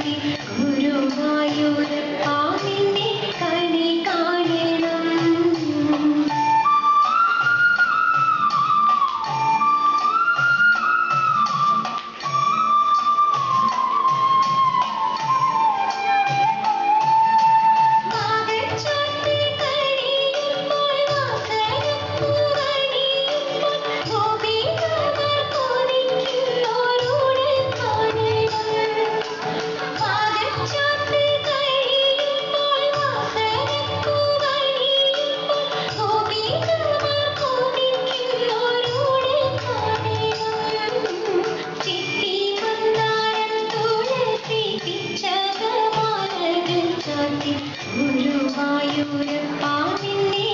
गुरु ഗുരുവായൂരപ്പാ നിന്നെ